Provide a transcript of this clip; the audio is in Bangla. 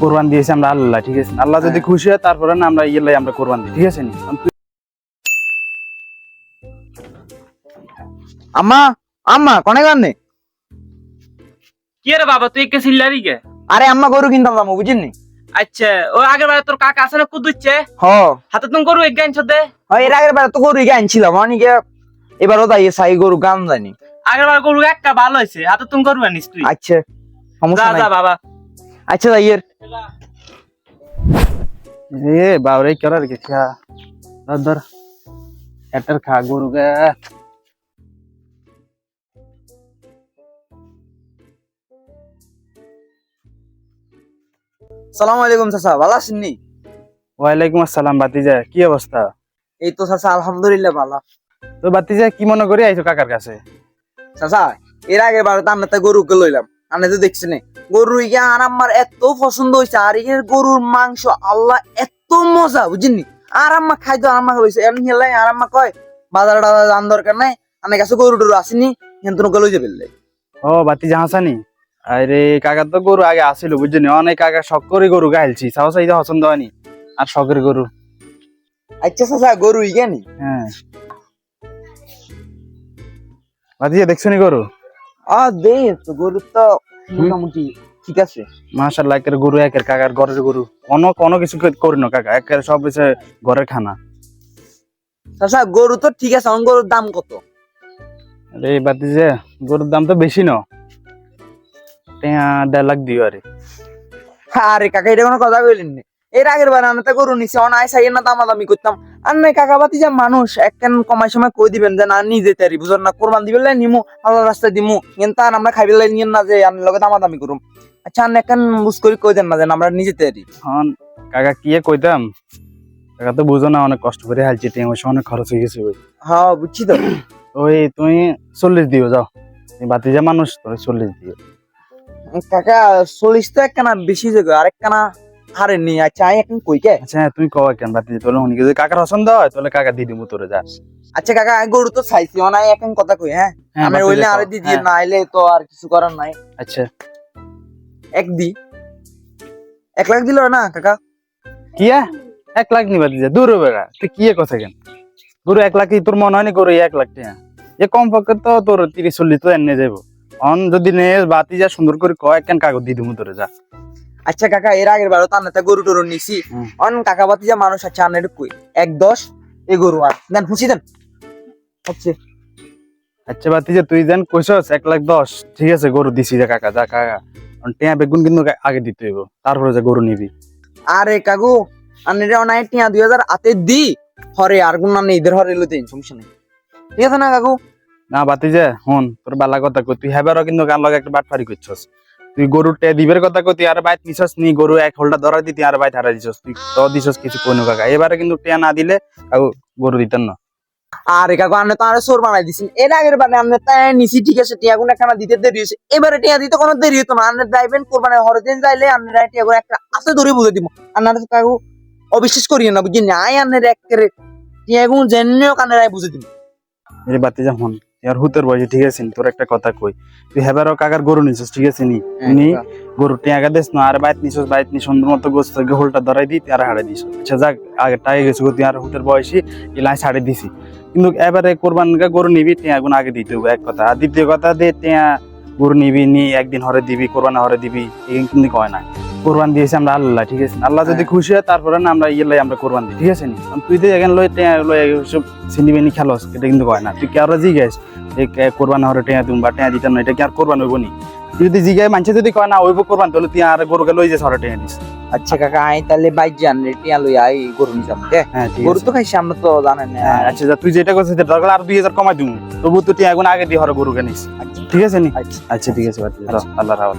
কোরবান দিয়েছি আমরা আল্লাহ ঠিক আছে? আল্লাহ যদি হ্যাঁ। খুশি হয় তারপরে না আমরা ইয়ে আমরা কোরবান দিই ঠিক আছে নি? আম্মা আম্মা কনে গানে কি রে বাবা তুই কে সিল্লারি কে? আরে আম্মা গরু কিনতাম যাব বুঝিনি আচ্ছা ও আগের বার তোর কাকা আছে না কুদুচ্ছে? হ। হাতে তুমি গরু এক গাইছ দে। হয় এর আগের বার তো গরু গান আনছিলাম অনেকে এবারও তাই সাই গরু গান জানি আগের বার গরু একটা ভালো হয়েছে হাতে তুমি গরু আনিস তুই। আচ্ছা সমস্যা নাই। যা বাবা। আচ্ছা তাই এর এ বাবরে করার কি খা ধর এটার খা গরু গে। সালাম আলাইকুম চাচা ভালো আছেন নি? ওয়ালাইকুম আসসালাম বাতিজা কি অবস্থা? এই তো চাচা আলহামদুলিল্লাহ ভালো। তো বাতিজা কি মনে করে আইছো কাকার কাছে? চাচা এর আগের বার তো আমরা তো গরু কে লইলাম। আপনি তো দেখছি দেখছেন গরু ইয়া আর আমার এত পছন্দ হয়েছে আর এর গরুর মাংস আল্লাহ এত মজা বুঝিনি আর আম্মা খাইতো আর আম্মা হয়েছে এমনি হেলাই আর আম্মা কয় বাজার টাজার জান দরকার নাই আমার কাছে গরু টরু আসেনি কিন্তু নৌকা লই যাবে ও বাতিজা হাসানি আরে কাকার তো গরু আগে আসিল বুঝলি অনেক কাকা শখ করে গরু গাইলছি সাহস চাইতে পছন্দ হয়নি আর শখের গরু। আচ্ছা চাচা গরু ইগানি হ্যাঁ। বাতিজা দেখছ নি গরু? আ দে তো গরু তো মোটামুটি ঠিক আছে। মাশাল্লাহ একের গরু একের কাকার ঘরের গরু। কোনো কোনো কিছু করি না কাকা একের সব হচ্ছে ঘরের খানা। চাচা গরু তো ঠিক আছে গরুর দাম কত? আরে বাতিজা গরুর দাম তো বেশি ন। দেড় লাখ দিও আরে। আরে কাকা এটা কোনো কথা কইলেন নি। এর আগের বার আমি তো গরু নিছি অন আইসা না দামাদামি করতাম। আর নাই কাকা বাতি যা মানুষ একখান কমাই সময় কই দিবেন? যে না নিজে তারি বুঝুন না? কোরবান দিবেন লাই নিমু আল্লাহ রাস্তায় দিমু। কিন্তু আর আমরা খাইবে লাই নিয়েন না যে আমি লগে দামাদামি করুম। আচ্ছা আর একখান বুঝ করি কই দেন না যে আমরা নিজে তারি। এখন কাকা কি আর কইতাম কাকা তো বুঝো না অনেক কষ্ট করে হালছি পয়সা অনেক খরচ হয়ে গেছে ওই। হ্যাঁ বুঝছি তো। ওই তুমি চল্লিশ দিও যাও। তুমি বাতিজা মানুষ তোর চল্লিশ দিও। কাকা চল্লিশ তো একখানা বেশি যাবে আর নি আচ্ছা আমি এখন কই কে? আচ্ছা হ্যাঁ, তুমি কবা কেন বাতিজা তোলে শুনি যদি কাকার হয়? তাহলে কাকা দিয়ে দিব তোরে যা। আচ্ছা কাকা গরু তো চাইছি এখন কথা কই হ্যাঁ? হ্যাঁ, আমি ওইলে আরে দি দিয়ে হ্যাঁ, না আইলে তো আর কিছু করার নাই। আচ্ছা। এক দি। এক লাখ দিল না কাকা? কিয়া এক লাখ নি বাতিজা দূর বেড়া তুই কি কথা কেন? গরু এক লাখ তোর মনে হয়নি গরু এক লাখ টাকা এ কম পক্ষে তো তোর তিরিশ চল্লিশ তো এনে যাব অন যদি নে বাতি যা সুন্দর করে কয় কেন কাগজ দিয়ে দিব তোরে যা। আচ্ছা কাকা এর আগের বারও তার নেতা গরু টরু নিছি। অন কাকা বাতি যা মানুষ আছে আনের কই? এক দশ এ গরু আর। দেন খুশি দেন। আচ্ছা। আচ্ছা বাতিজা তুই যেন কইছস এক লাখ দশ। ঠিক আছে গরু দিছি যা কাকা যা কাকা। টিয়া বেগুন কিন্তু আগে দিতে হইব। তারপরে যে গরু নিবি। আরে কাকু আনের অনাই টিয়া দুই হাজার আতে দি। হরে আর গুণ না ঈদের হরে লইতে সমস্যা নেই। ঠিক আছে না কাকু? না বাতি যে হন তোর বালা কথা কই। তুই হেবারও কিন্তু গান লগে একটা বাটফারি করছস। তুই গরু টে দিবের কথা কই তুই আর বাইত নিছস নি গরু এক হোল্ডা ধরা দিতি আর বাইত হারা দিছস তুই তো দিছস কিছু কোনো কাকা। এবারে কিন্তু টিয়া না দিলে গরু দিতেন না। আরে কাকু আপনি তো আরে সোর বানাই দিছেন এর আগের বারে আপনি তাই নিছি ঠিক আছে টিয়া গুণ একখানা দিতে দেরি হয়েছে। এবারে টিয়া দিতে কোনো দেরি হতো না। আপনি যাইবেন কোরবানি হরে দিন যাইলে আপনি টিয়া গুণ একটা আছে ধরে বুঝে দিব আপনার কাকু অবিশ্বাস করিয়ে না বুঝছেন আই আনের এক টিয়া গুণ জেনেও কানের বুঝে দিব এই বাতিজা হন। আর হুতের বয়সে ঠিক আছে? তোর একটা কথা কই। তুই হেবারও কাকার গরু নিছস ঠিক আছে নি? নি? গরু টিয়া দেস না আর বাইত নিছস বাইত নি সুন্দর মতো গোস্ত হোলটা ধরাই দি তুই আর হারাই দিছ আচ্ছা যাক আগে টাই গেছে তুই আর হুতের বয়সী এলাই ছাড়ে দিছি। কিন্তু এবারে কোরবান গরু নিবি টিয়া গুণ আগে দিতে হবে এক কথা। আর দ্বিতীয় কথা দে টিয়া গরু নিবি নি একদিন হরে দিবি কোরবান হরে দিবি এই কিন্তু কয় না। কোরবান দিয়েছি আমরা আল্লাহ ঠিক আছে? আল্লাহ যদি খুশি হয় তারপরে না আমরা ইয়ে লাই আমরা কোরবান দিই ঠিক আছে নি? তুই তো এখানে লই টিয়া লই সব চিনি বেনি খেলস এটা কিন্তু কয় না। তুই কে আর জিজ্ঞাস যে কোরবান হরে টিয়া দিম বা টিয়া দিতাম না এটা কি আর কোরবান হইব নি? তুই যদি জিজ্ঞাসা মানুষে যদি কয় না হইব কোরবান তাহলে তুই আর গরুকে লই যাস হরে টিয়া দিস আচ্ছা কাকা আই তাহলে বাইক জান টিয়া লই আই গরু নিজাম হ্যাঁ গরু তো খাইছি আমরা তো জানেন না। হ্যাঁ, আচ্ছা যা তুই যেটা করছিস সেটা দরকার আর দুই হাজার কমাই দিবো তবু তো টিয়া গুণ আগে দিয়ে হরে গরুকে নিস। আচ্ছা। ঠিক আছে নি? আচ্ছা। আচ্ছা ঠিক আছে বাদ আল্লাহ রাখো